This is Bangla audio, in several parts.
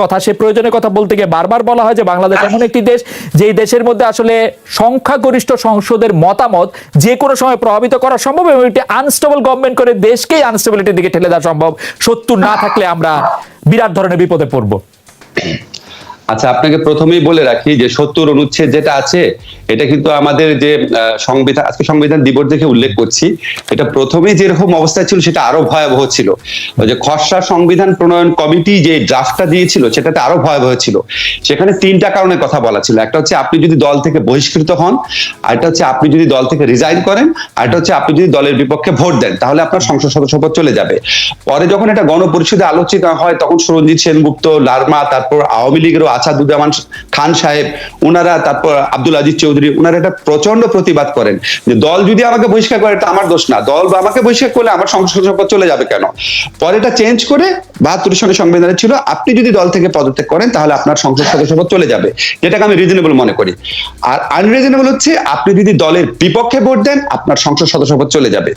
কথা, সে প্রয়োজনের কথা বলতে গিয়ে বারবার বলা হয় যে বাংলাদেশ এমন একটি দেশ যেই দেশের মধ্যে আসলে সংখ্যাগরিষ্ঠ সংসদের মতামত যে কোনো সময় প্রভাবিত করা সম্ভব এবং একটি আনস্টেবল গভর্নমেন্ট করে দেশকেই আনস্টেবিলিটির দিকে ঠেলে দেওয়া সম্ভব। সত্য না থাকলে আমরা বিরাট ধরনের বিপদে পড়ব। আচ্ছা আপনাকে প্রথমেই বলে রাখি যে সত্তর অনুচ্ছেদ যেটা আছে এটা কিন্তু আমাদের যে সংবিধান, আজকে সংবিধান দিবস দেখে উল্লেখ করছি, এটা প্রথমে যেরকম অবস্থায় ছিল সেটা আরও ভয়াবহ ছিল। যে খসড়া সংবিধান প্রণয়ন কমিটি যে ড্রাফটটা দিয়েছিল সেটাতে আরও ভয়াবহ ছিল। সেখানে তিনটা কারণে কথা বলা ছিল। একটা হচ্ছে আপনি যদি দল থেকে বহিষ্কৃত হন আরেকটা হচ্ছে আপনি যদি দল থেকে রিজাইন করেন আরেকটা হচ্ছে আপনি যদি দলের বিপক্ষে ভোট দেন, তাহলে আপনার সংসদ সদস্য পদ চলে যাবে। পরে যখন এটা গণপরিষদে আলোচিত হয়, তখন সুরঞ্জিত সেনগুপ্ত, লারমা, তারপর আওয়ামী লীগেরও আসাদুজ্জামান খান সাহেব ওনারা তারপর আব্দুল আজিজ চৌধুরী ওনারা এটা প্রচণ্ড প্রতিবাদ করেন যে দল যদি আমাকে বহিষ্কার করে এটা আমার দোষ না। দল বা আমাকে বহিষ্কার করলে আমার সংসদ সদস্য পদ চলে যাবে কেন? পরে এটা চেঞ্জ করে বাহাত্তর সনের সংবিধানে ছিল, আপনি যদি দল থেকে পদত্যাগ করেন, তাহলে আপনার সংসদ সদস্য পদ চলে যাবে। যেটাকে আমি রিজনেবল মনে করি। আর আনরিজনেবল হচ্ছে, আপনি যদি দলের বিপক্ষে ভোট দেন, আপনার সংসদ সদস্য পদ চলে যাবে।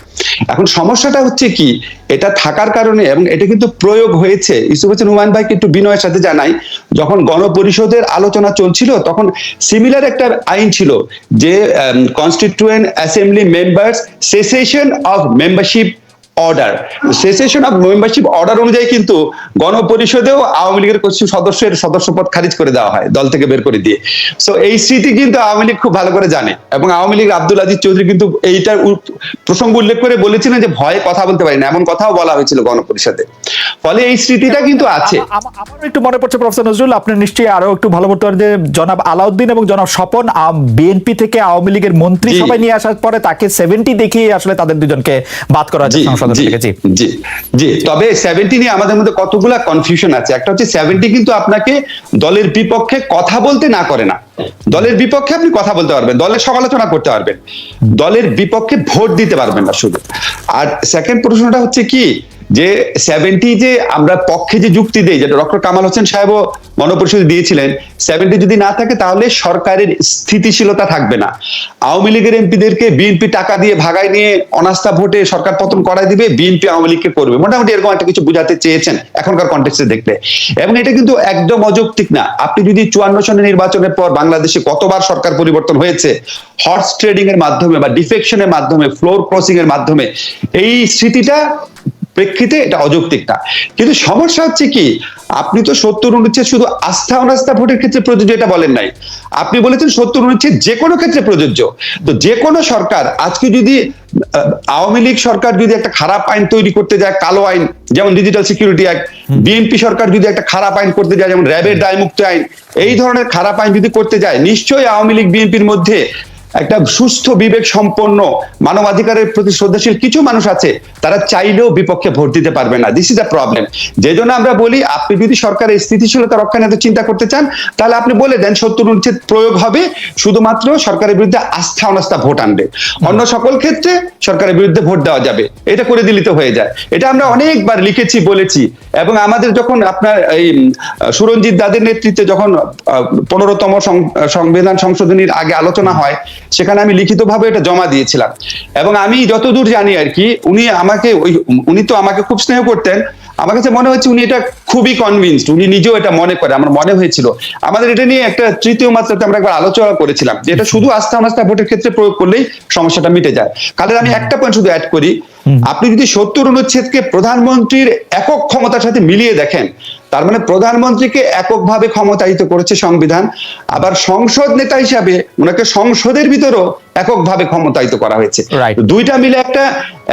এখন সমস্যাটা হচ্ছে কি, এটা থাকার কারণে এবং এটা কিন্তু প্রয়োগ হয়েছে। ইউসুফ হোসেন হুমায়ুন ভাইকে একটু বিনয়ের সাথে জানাই, যখন গণপরিষদের আলোচনা চলছিল, তখন সিমিলার একটা আইন ছিল যে constituent assembly members cessation of membership order cessation of membership order অনুযায়ী কিন্তু গণপরিষদেও আওয়ামী লীগের কিছু সদস্যের সদস্যপদ খারিজ করে দেওয়া হয় দল থেকে বের করে দিয়ে। সো এই স্মৃতি কিন্তু আওয়ামী লীগ খুব ভালো করে জানে এবং আওয়ামী লীগ আব্দুল আজিজ চৌধুরী কিন্তু এইটার প্রসঙ্গ উল্লেখ করে বলেছিলেন যে ভয়ে কথা বলতে পারি না এমন কথাও বলা হয়েছিল গণপরিষদে। ফলে এই স্মৃতিটা কিন্তু আছে। আ- আ- একটু মনে পড়ছে প্রফেসর নজরুল আপনি নিশ্চয়ই আরও একটু ভালো বলতে পারেন যে জনাব আলাউদ্দিন এবং জনাব স্বপন বিএনপি থেকে আওয়ামী লীগের মন্ত্রী। সবাই নিয়ে আসার পরে তাকে সেভেন্টি দেখিয়ে আসলে তাদের দুজনকে বাদ করা হয়েছে থেকে জি। জি জি। তবে সেভেন্টি নিয়ে আমাদের মধ্যে কতগুলা কনফিউশন আছে? একটা হচ্ছে সেভেন্টি কিন্তু আপনাকে দলের বিপক্ষে কথা বলতে না করে না। দলের বিপক্ষে আপনি কথা বলতে পারবেন দলের সমালোচনা করতে পারবেন। দলের বিপক্ষে ভোট দিতে পারবেন না শুধু। আর সেকেন্ড প্রশ্নটা হচ্ছে কি? যে সেভেন্টি যে আমরা পক্ষে যে যুক্তি দেই, যেটা ডক্টর কামাল হোসেন সাহেবও গণপরিষদে দিয়েছিলেন সেভেন্টি যদি না থাকে তাহলে সরকারের স্থিতিশীলতা থাকবে না। আওয়ামী লীগের এমপিদেরকে বিএনপি টাকা দিয়ে ভাগায় নিয়ে অনাস্থা ভোটে সরকার পতন করাই দিবে, বিএনপি আওয়ামী লীগকে করবে। মোটামুটি এরকম একটা কিছু বুঝাতে চেয়েছেন এখনকার কন্টেক্সে দেখলে। এবং এটা কিন্তু একদম অযৌক্তিক না। আপনি যদি চুয়ান্ন সনের নির্বাচনের পর বাংলাদেশে কতবার সরকার পরিবর্তন হয়েছে হর্স ট্রেডিং এর মাধ্যমে বা ডিফেকশনের মাধ্যমে ফ্লোর ক্রসিং এর মাধ্যমে, এই স্মৃতিটা প্রেক্ষিতে এটা অযৌক্তিক না। কিন্তু সমস্যা হচ্ছে কি আপনি তো সত্তর অনুচ্ছেদ শুধু আস্থা অনাস্থা ভোটের ক্ষেত্রে প্রযোজ্য এটা বলেন নাই। আপনি বলেছেন সত্তর অনুচ্ছেদ যে কোনো ক্ষেত্রে প্রযোজ্য। তো যে কোনো সরকার আজকে যদি আওয়ামী লীগ সরকার যদি একটা খারাপ আইন তৈরি করতে যায় কালো আইন যেমন ডিজিটাল সিকিউরিটি অ্যাক্ট বিএনপি সরকার যদি একটা খারাপ আইন করতে যায় যেমন র্যাবের দায়মুক্ত আইন এই ধরনের খারাপ আইন যদি করতে যায় নিশ্চয়ই আওয়ামী লীগ বিএনপির মধ্যে একটা সুস্থ বিবেক সম্পন্ন মানবাধিকারের প্রতি শ্রদ্ধাশীল কিছু মানুষ আছে, তারা চাইলেও বিপক্ষে ভোট দিতে পারবে না। দিস ইজ আ প্রবলেম যে জন্য আমরা বলি, আপনি যদি সরকারের স্থিতিশীলতা রক্ষা নিয়ে চিন্তা করতে চান, তাহলে আপনি বলে দেন সত্তর অনুচ্ছেদ প্রয়োগ হবে, শুধুমাত্র সরকারের বিরুদ্ধে আস্থা অনাস্থা ভোট আনবে। অন্য সকল ক্ষেত্রে সরকারের বিরুদ্ধে ভোট দেওয়া যাবে। এটা করে দিলিত হয়ে যায়। এটা আমরা অনেকবার লিখেছি, বলেছি। এবং আমাদের যখন আপনার এই সুরঞ্জিত দাদের নেতৃত্বে যখন পনেরোতম সংবিধান সংশোধনীর আগে আলোচনা হয় সেখানে আমি লিখিতভাবে এটা জমা দিয়েছিলাম। এবং আমি যতদূর জানি আর কি উনি আমাকে ওই উনি তো আমাকে খুব স্নেহ করতেন। আমার কাছে মনে হচ্ছে উনি এটা খুবই কনভিন্সড উনি নিজেও এটা মনে করে আমার মনে হয়েছিল। আমাদের এটা নিয়ে একটা তৃতীয় মাত্রাতে আমরা একবার আলোচনা করেছিলাম যে এটা শুধু আস্থা অনাস্থা ভোটের ক্ষেত্রে প্রয়োগ করলেই সমস্যাটা মিটে যায়। কারণ আমি একটা পয়েন্ট শুধু অ্যাড করি আপনি যদি সত্তর অনুচ্ছেদকে প্রধানমন্ত্রীর একক ক্ষমতার সাথে মিলিয়ে দেখেন তার মানে প্রধানমন্ত্রীকে এককভাবে ক্ষমতায়িত করেছে সংবিধান আবার সংসদ নেতা হিসাবে ওনাকে সংসদের ভিতরও এককভাবে ক্ষমতায়িত করা হয়েছে। দুইটা মিলে একটা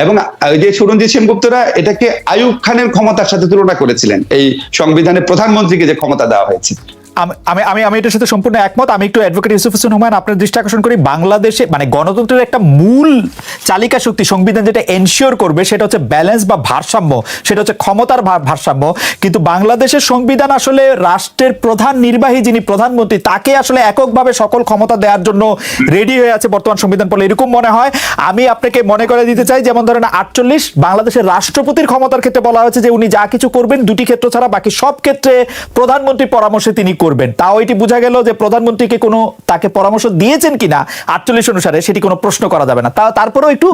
এবং ওই যে সুরঞ্জিত সেনগুপ্তরা এটাকে আয়ুব খানের ক্ষমতার সাথে তুলনা করেছিলেন এই সংবিধানে প্রধানমন্ত্রীকে যে ক্ষমতা দেওয়া হয়েছে। আমি- আমি আমি এটার সাথে সম্পূর্ণ একমত। আমি একটু অ্যাডভোকেট ইউসুফ হোসেন হুমায়ুন আপনার দৃষ্টি আকর্ষণ করি। বাংলাদেশে মানে গণতন্ত্রের একটা মূল চালিকা শক্তি, সংবিধান যেটা এনশিওর করবে, সেটা হচ্ছে ব্যালেন্স বা ভারসাম্য, সেটা হচ্ছে ক্ষমতার ভারসাম্য। কিন্তু বাংলাদেশের সংবিধান আসলে রাষ্ট্রের প্রধান নির্বাহী যিনি প্রধানমন্ত্রী, তাকে আসলে এককভাবে সকল ক্ষমতা দেওয়ার জন্য রেডি হয়ে আছে বর্তমান সংবিধান বলে এরকম মনে হয়। আমি আপনাকে মনে করে দিতে চাই, যেমন ধরেন আটচল্লিশ, বাংলাদেশের রাষ্ট্রপতির ক্ষমতার ক্ষেত্রে বলা হয়েছে যে উনি যা কিছু করবেন, দুটি ক্ষেত্র ছাড়া বাকি সব ক্ষেত্রে প্রধানমন্ত্রীর পরামর্শে তিনি করবেন। তাও এটি বোঝা গেল যে প্রধানমন্ত্রীকে কোনো তাকে পরামর্শ দিয়েছেন কিনা আটচল্লিশ অনুসারে সেটি কোনো প্রশ্ন করা যাবে না। তা তারপরেও একটু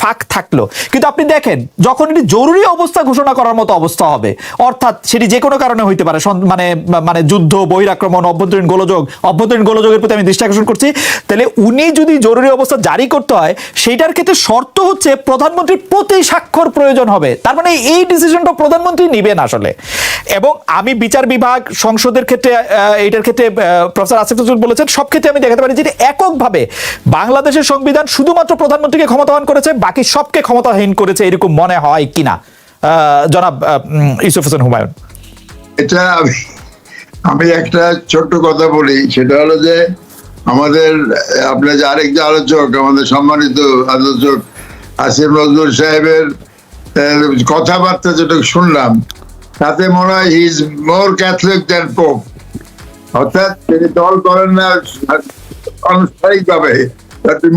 ফাঁক থাকল। কিন্তু আপনি দেখেন, যখন এটি জরুরি অবস্থা ঘোষণা করার মতো অবস্থা হবে, অর্থাৎ সেটি যে কোনো কারণে হইতে পারে মানে মানে যুদ্ধ, বহিরাক্রমণ, অভ্যন্তরীণ গোলযোগ, অভ্যন্তরীণ গোলযোগের প্রতি আমি দৃষ্টি আকর্ষণ করছি, তাহলে উনি যদি জরুরি অবস্থা জারি করতে হয়, সেইটার ক্ষেত্রে শর্ত হচ্ছে প্রধানমন্ত্রীর প্রতি স্বাক্ষর প্রয়োজন হবে। তার মানে এই ডিসিশনটা প্রধানমন্ত্রী নিবেন আসলে। এবং আমি বিচার বিভাগ সংসদের ক্ষেত্রে আহ, এইটার ক্ষেত্রে প্রফেসর আসিফ নজরুল বলেছেন সব ক্ষেত্রে আমি দেখাতে পারি যে এককভাবে বাংলাদেশের সংবিধান শুধুমাত্র প্রধানমন্ত্রীকে ক্ষমতাবান করেছে বাকি সবকে ক্ষমতাহীন করেছে এরকম মনে হয় কিনা? জনাব ইউসুফ হোসেন হুমায়ুন। এটা আমি আমি একটা ছোট্ট কথা বলি সেটা হলো যে আমাদের আপনার যে আরেক যে আলোচক আমাদের সম্মানিত আলোচক আসিফ নজরুল সাহেবের কথাবার্তা যেটা শুনলাম তাতে মনে হয় is more Catholic than Pope অর্থাৎ তিনি দল করেন না, আনুষ্ঠানিকভাবে।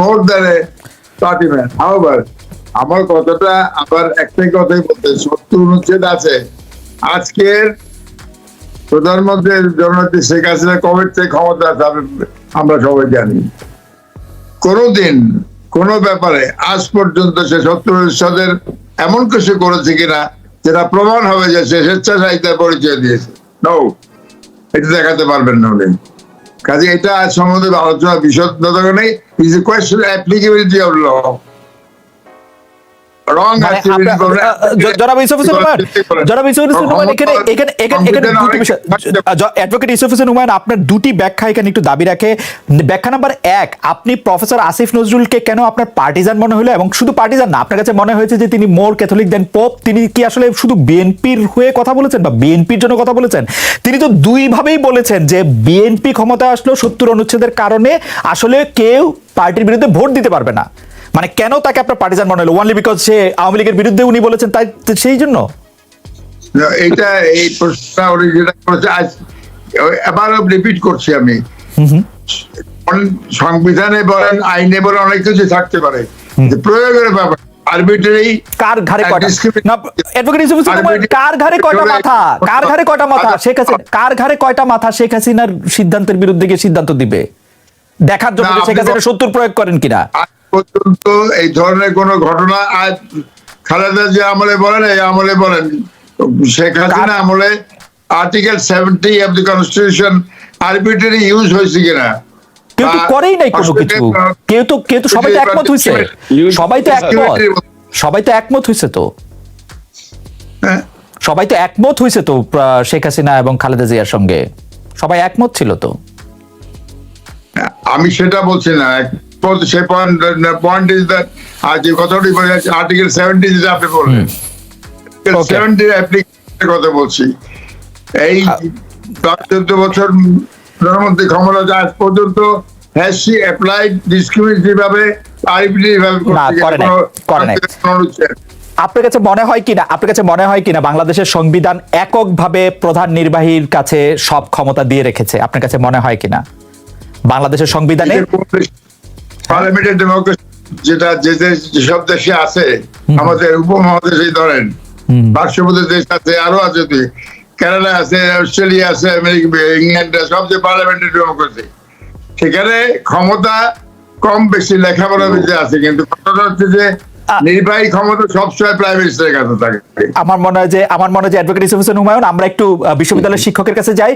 More than a party man হাওয়ার আমার কথাটা আবার একটাই কথাই বলতে সত্য অনুচ্ছেদ আছে। আজকের প্রধানমন্ত্রী জননেত্রী শেখ হাসিনা কবে থেকে ক্ষমতা আছে আমরা সবাই জানি। কোনোদিন, কোন ব্যাপারে আজ পর্যন্ত সে সত্তর সদের এমন কিছু করেছে কিনা যেটা প্রমাণ হবে যে সে স্বেচ্ছাচারিতার পরিচয় দিয়েছে। নৌ এটা দেখাতে পারবেন না উনি। কাজে এটা সম্বন্ধে আলোচনা বিশদ নেই। Is a question applicability of law জনাব ইউসুফ হোসেন হুমায়ুন জনাব ইউসুফ হোসেন হুমায়ুন এখানে এখানে এখানে এখানে দুটি বিষয় অ্যাডভোকেট ইউসুফ হোসেন হুমায়ুন আপনার দুটি ব্যাখ্যা এখানে একটু দাবি রাখে। ব্যাখ্যা নাম্বার এক আপনি প্রফেসর আসিফ নজরুলকে কেন আপনার পার্টিজান মনে হলো? এবং শুধু পার্টিজান না আপনার কাছে মনে হয়েছে যে তিনি মোর ক্যাথলিক দেন পোপ তিনি কি আসলে শুধু বিএনপির হয়ে কথা বলেছেন বা বিএনপির জন্য কথা বলেছেন? তিনি তো দুই ভাবেই বলেছেন যে বিএনপি ক্ষমতায় আসলো সত্তর অনুচ্ছেদের কারণে আসলে কেউ পার্টির বিরুদ্ধে ভোট দিতে পারবে না। মানে কেন তাকে আপনার পার্টিজান মনে হলো? ওনলি বিকজ সে আওয়ামী লীগের বিরুদ্ধে উনি বলেছেন তাই সেই জন্য? না, এইটা এই প্রশ্নটা উনি যেটা করেছে আজ এবার রিপিট করছি আমি। সংবিধানে বলেন আইনে বলেন অনেক কিছু থাকতে পারে। প্রয়োগের ব্যাপার আরবিটারি কার ঘাড়ে কয়টা না অ্যাডভোকেট ইউসুফ কার ঘাড়ে কয়টা মাথা? কার ঘাড়ে কয়টা মাথা? শেখ হাসিনা কার ঘাড়ে কয়টা মাথা শেখ হাসিনার সিদ্ধান্তের বিরুদ্ধে গিয়ে সিদ্ধান্ত দিবে? দেখার জন্য শেখ আপনি হাসিনা সত্তর প্রয়োগ করেন কিনা? পর্যন্ত এই ধরনের কোন ঘটনা আজ খালেদা যে আমলে বলেন এই আমলে বলেন। শেখ হাসিনা আমলে article seventy of the constitution arbitrary use হয়েছে কিনা? কেউ তো করেই নাই কোনো কিছু। কেউ তো কেউ তো সবাই তো একমত হয়েছে সবাই তো একমত। সবাই তো একমত হয়েছে তো। হ্যাঁ। সবাই তো একমত হয়েছে তো শেখ হাসিনা এবং খালেদা জিয়ার সঙ্গে। সবাই একমত ছিল তো। আমি সেটা বলছি না। এক- সে পয়েন্ট পয়েন্ট ইজ দ্যাট আর যে কথাটি বলে আর্টিকেল সেভেন্টি যেটা আপনি বললেন। Okay. সেভেন্টি অ্যাপ্লিকেশনের কথা বলছি। এই চোদ্দ বছর প্রধানমন্ত্রী ক্ষমতা আজ পর্যন্ত হ্যাজ সি অ্যাপ্লাইড ডিসক্রিমিনেটরি ভাবে আরবিটারি ভাবে। আপনার কাছে মনে হয় কিনা আপনার কাছে মনে হয় কিনা বাংলাদেশের সংবিধান এককভাবে প্রধান নির্বাহীর কাছে সব ক্ষমতা দিয়ে রেখেছে? আপনার কাছে মনে হয় কিনা? বাংলাদেশের সংবিধানে পার্লামেন্টের ডেমোক্রেসি যেটা যে দেশ- যেসব দেশে আছে আমাদের উপমহাদেশে ধরেন পার্শ্ববর্তী দেশ আছে আরও আছে তুই কানাডা আছে অস্ট্রেলিয়া আছে আমেরিকা ইংল্যান্ড সব যে পার্লামেন্টের ডেমোক্রেসি সেখানে ক্ষমতা কম বেশি লেখাপড়া বেশি আছে কিন্তু কথাটা হচ্ছে যে নির্বাহী ক্ষমতা সবসময় প্রাইম মিনিস্টারের কাছে থাকে। আমার মনে হয় যে আমার মনে হয় যে অ্যাডভোকেট ইউসুফ হোসেন হুমায়ুন আমরা একটু বিশ্ববিদ্যালয়ের শিক্ষকের কাছে যাই।